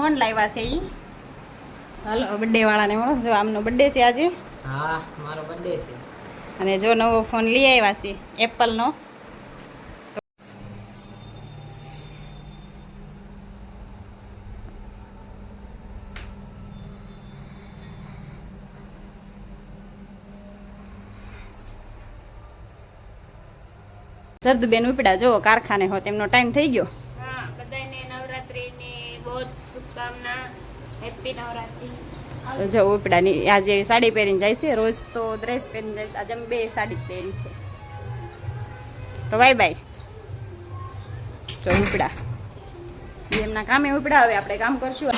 Phone લાવ્યા છે ઈ. હાલો birthday વાળાને મળો જો આમનો બર્થડે છે આજે. હા મારો બર્થડે છે. અને જો નવો ફોન લઈ આવ્યા છે એપલનો. જરદુબેન ઉપડ્યા જો કારખાને હોત એમનો ટાઈમ થઈ ગયો હા બધાને નવરાત્રિની બહુ જ શુભકામના, હેપી આજે સાડી પહેરીને જાય છે, રોજ તો ડ્રેસ પહેરીને જાય આજે બે સાડી પહેરી છે. તો બાય બાય તો ઉપડા. એમના કામે ઉપડા હવે આપણે કામ કરશું.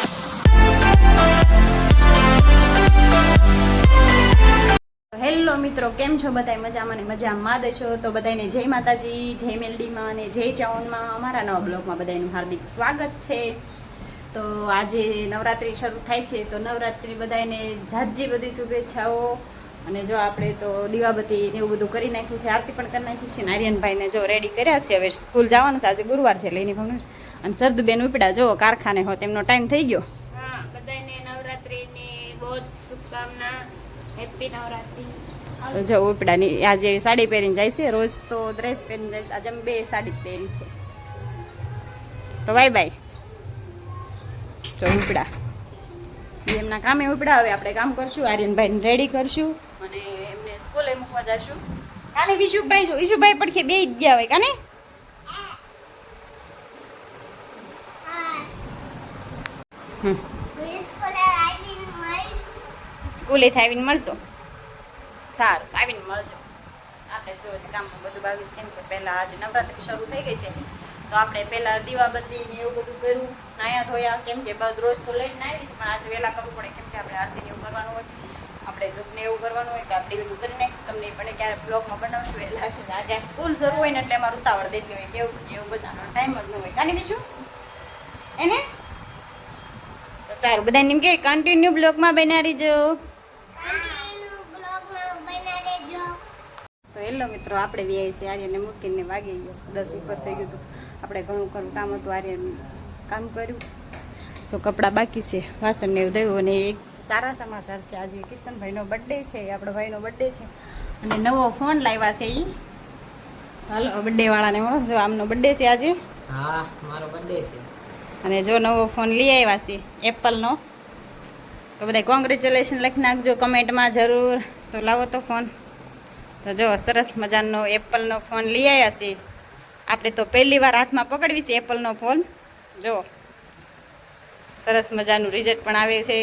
હેલો મિત્રો, કેમ છો બધા મજામાં ને મજામાં દેશો તો બધાને જય માતાજી, જય મેલડીમાં અને જય ચાવનમાં અમારા નવા બ્લોગમાં બધાનું હાર્દિક સ્વાગત છે. તો આજે નવરાત્રિ શરૂ થાય છે તો નવરાત્રિ બધાને જાજી બધી શુભેચ્છાઓ. અને જો આપણે તો દીવાબત્તી એવું બધું કરી નાખ્યું છે આરતી પણ કરી નાખી છે. નારિયનભાઈને જો રેડી કર્યા છે હવે સ્કૂલ જવાનું છે આજે ગુરુવાર છે લઈને ભણવું. અને સરદુબેન ઉપડ્યા જો કારખાને હોત એમનો ટાઈમ થઈ ગયો. હા બધાને નવરાત્રિની બહુ શુભકામના. હેપી નવરાત્રિ. જો ઉપડાની આજે સાડી પહેરીને જાય છે રોજ તો ડ્રેસ પહેરીને જાય છે આજે બે સાડી જ પહેરી છે. તો બાય બાય તો ઉપડા. એમના કામે ઉપડા. હવે આપણે કામ કરશું. આર્યનભાઈને રેડી કરશું. અને એમને સ્કૂલે મૂકવા જશું. કાને વિશુભાઈ જો વિશુભાઈ પડખે બે જ ગયા હોય. કાને? સ્કૂલે આવીને મળશો? સારું. આવીને મળજો. આપણે જો કામ બધું બાવીસ કેમ કે પહેલાં આજે નવરાત્રી શરૂ થઈ ગઈ છે. તો આપણે પહેલાં દીવાબત્તી ને એવું બધું કર્યું, નાયા ધોયા, કેમ કે બધ રોજ તો લઈને આવીશ છે પણ આજે વહેલા કરવું પડે કેમ કે આપણે આરતી એવું કરવાનું હોય. આપણે ધૂપને એવું કરવાનું હોય તો આપણે બધું કરી નાખી તમને પણ ક્યારે બ્લોગમાં બનાવશું. એટલે લાગશે આજે સ્કૂલ શરૂ હોય ને એટલે અમારું ઉતાવળ દેતી હોય, કેવું એવું બધાનો ટાઈમ જ ન હોય. કાની બીજું? એને? તો સારું, બધાને એમ કે કન્ટિન્યુ બ્લોગમાં બન્યા રહીજો તો હેલો મિત્રો, આપણે આવી છે આર્યને મૂકીને વાગી ગયા દસ ઉપર થઈ ગયું હતું. આપણે ઘણું ઘણું કામ હતું આરે કામ કર્યું. જો કપડાં બાકી છે વાસણ ને એવું થયું અને એક સારા સમાચાર છે આજે કિશનભાઈનો બર્થડે છે આપણો ભાઈનો બર્થડે છે. અને નવો ફોન લાવ્યા છે એ હાલો બર્થડે વાળાને મળો જો આમનો બર્થડે છે આજે. હા મારો બર્થડે છે. અને જો નવો ફોન લઈ આવ્યા છે એપલનો તો બધા કોંગ્રેચ્યુલેશન લખી નાખજો કમેન્ટમાં જરૂર. તો લાવો તો ફોન તો જો સરસ મજાનો એપલનો ફોન લઈ આવ્યા છે. આપણે તો પહેલી વાર હાથમાં પકડવી છે એપલનો ફોન. જો, સરસ મજાનું રિઝલ્ટ પણ આવે છે.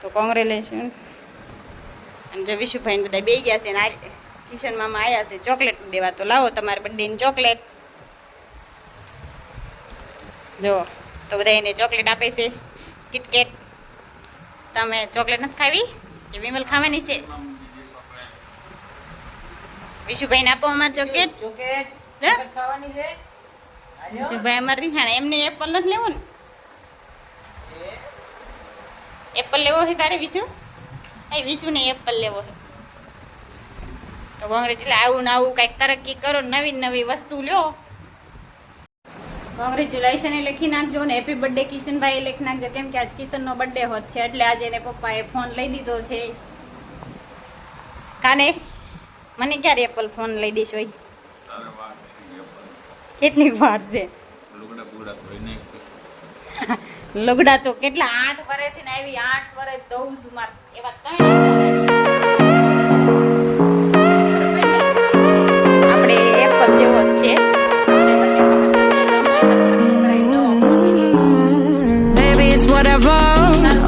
તો કોંગ્રેચ્યુલેશન અને જો વિશુભાઈને બધા બે ગયા છે ને આ કિશન મામા આવ્યા છે ચોકલેટ દેવા, તો લાવો તમારે બર્થડેની ચોકલેટ. જો, તો બધા એને ચોકલેટ આપે છે. કિટકેટ તમે ચોકલેટ નથી ખાવી? કે વિમલ ખાવાની છે? વિશુભાઈને આપો અમારે ચોકલેટ. ચોકેટ હે? ખાવાની છે? વિશુભાઈ અમારે રીખાણા એમને એપલ નથી લેવું ને? એપલ લેવો છે તારે વિશુ? એ વિશુને એપલ લેવો છે તો કોંગ્રેચ્યુલે આવું ને આવું કંઈક તરક્કી કરો નવી નવી વસ્તુ લ્યો. કોંગ્રેચ્યુલેશન એ લખી નાખજો ને. હેપી બર્થડે કિશનભાઈ લખી નાખજો. કેમ કે આજ કિશનનો બર્થડે હોત છે એટલે આજે એને પપ્પાએ ફોન લઈ દીધો છે. કાને? મને ક્યારે એપલ ફોન લઈ દઈશ હોય કેટલી વાર છે? લુગડા તો કેટલા આઠ વર્ષથી ને આવી આઠ વર્ષ દઉં છું માર. એવા ત્રણ આપણે એપલ જેવો જ છે. Baby, it's whatever.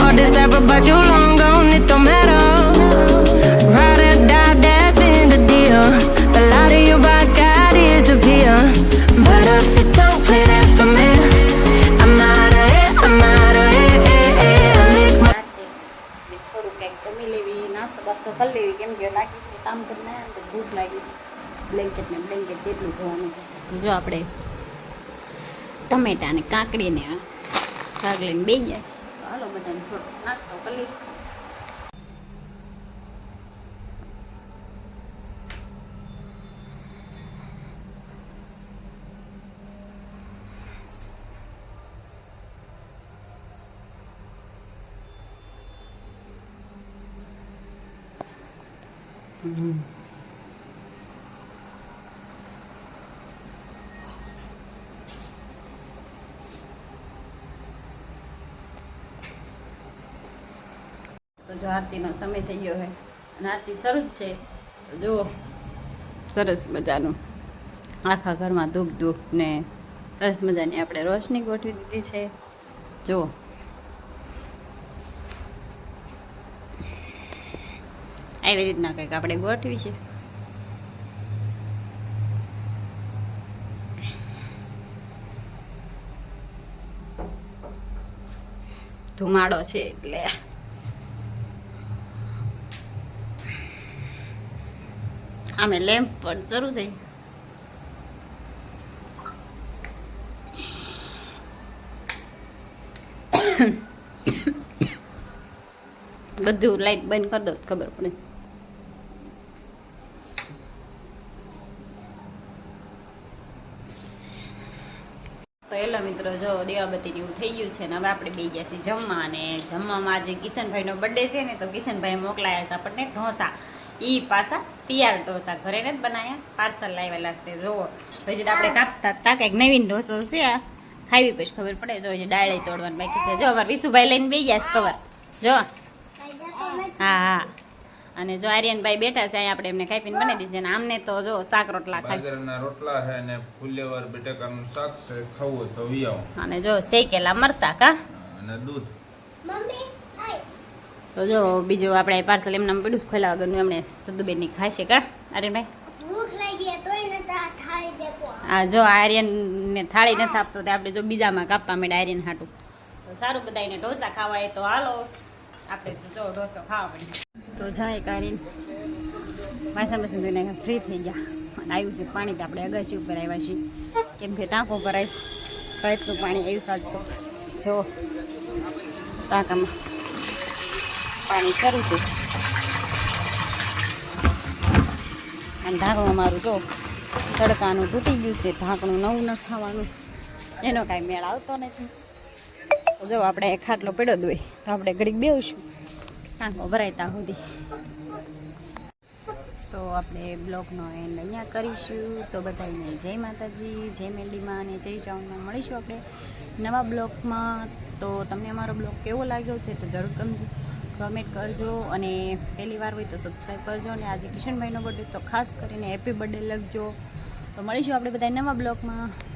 or this ever but you long blanket ને બ્લેન્કેટ કેટલું ધોવાનું જો આપણે ટમેટા ને કાકડી ને ભાગ લઈને બે ગયા હાલો બધાને થોડો નાસ્તો કરી Mm-hmm. જો આરતીનો સમય થઈ ગયો હોય. અને આરતી શરૂ જ છે. તો જુઓ, સરસ મજાનું. આખા ઘરમાં ધૂપ ધૂપ ને સરસ મજાની આપણે રોશની ગોઠવી દીધી છે. જુઓ. આવી રીતના કંઈક આપણે ગોઠવી છે. ધુમાડો છે એટલે. આમે લેમ્પ પણ જરૂર થઈ બધું લાઈટ બંધ કરી દો, ખબર પડે. તો એલો મિત્રો, જો દેવાબતી એવું થઈ ગયું છે ને, હવે આપણે બે ગયા છીએ જમવા અને જમવામાં આજે કિશનભાઈનો બર્થડે છે ને, તો કિશનભાઈ મોકલાયા છે આપણને ઢોસા. એ પાછા તૈયાર ઢોસા ઘરે નથી બનાવ્યા પાર્સલ લાવેલા છે જુઓ. પછી તો આપણે કાપતા હતા કંઈક નવીન ઢોસો છે આ. ખાવી પછી ખબર પડે જો હજી ડાળે તોડવાની બાકી છે. જો અમારે વિશુભાઈ લઈને બે ગયા છે કવર જો. હા હા. અને જો આર્યનભાઈ બેઠા છે અહીંયા આપણે એમને કાપીને બનાવી દીધી અને આમને તો જો શાક રોટલા ખાઈ. બાજરાના રોટલા છે અને ફુલેવર બટેકાનું શાક છે ખાવું તો વિયાવ અને જો શેકેલા મરસા કા? અને દૂધ. તો જો બીજું આપણે પાર્સલ એમને પડ્યું ખોલા વગરનું એમણે સદુબેનની ખાશે કા? આર્યનભાઈ આ. જો આર્યનને થાળી નથી આપતો તે આપણે જો બીજામાં કાપવા માંડે આર્યન હાટું. તો સારું બધાને ઢોસા ખાવા હોય તો હાલો. આપણે જો ઢોસો ખાવા પડે તો જાય કારીન વાસણ બાસણ ધોઈને ફ્રી થઈ ગયા. અને આવ્યું છે પાણી તો આપણે અગાસી ઉપર આવ્યા છીએ. કેમ કે ટાંકો આવીશ પાઇપનું પાણી આવ્યું સાચું જો ટાંકામાં. પાણી કરું છે. અને ઢાંકણું મારું જો તડકાનું તૂટી ગયું છે, ઢાંકણું નવું ન ખાવાનું. એનો કાંઈ મેળ આવતો નથી. જો આપણે ખાટલો પડ્યો જ તો આપણે ઘડીક બેવશું ટાંકો ભરાયતા સુધી. તો આપણે બ્લોગનો એન્ડ અહીંયા કરીશું. તો બધાને જય માતાજી, જય મેલીમાં અને જય ચાઉનમાં મળીશું આપણે નવા બ્લોગમાં. તો તમને અમારો બ્લોગ કેવો લાગ્યો છે તો જરૂર કમજો કમેન્ટ કરજો અને પહેલી વાર હોય તો સબસ્ક્રાઈબ કરજો અને આજે કિશનભાઈનો બર્થડે તો ખાસ કરીને હેપી બર્થડે લખજો. તો મળીશું આપણે બધા નવા બ્લોગમાં.